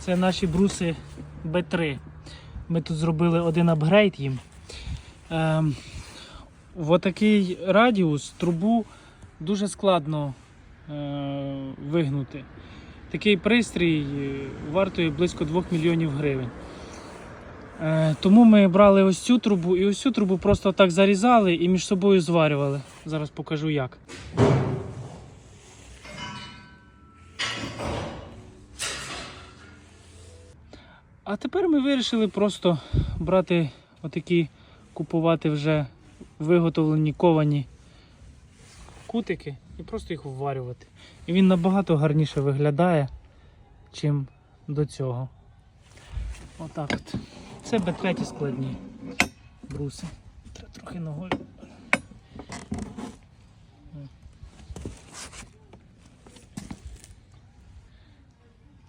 Це наші бруси B3. Ми тут зробили один апгрейд їм. Ем, отакий радіус трубу дуже складно е, вигнути. Такий пристрій е, вартує близько 2 мільйонів гривень. Е, тому ми брали ось цю трубу і ось цю трубу просто так зарізали і між собою зварювали. Зараз покажу як. А тепер ми вирішили просто брати отакі, купувати вже виготовлені ковані кутики і просто їх вварювати. І він набагато гарніше виглядає, чим до цього. Отак от. Це бетреті складні бруси. Треба трохи ногою.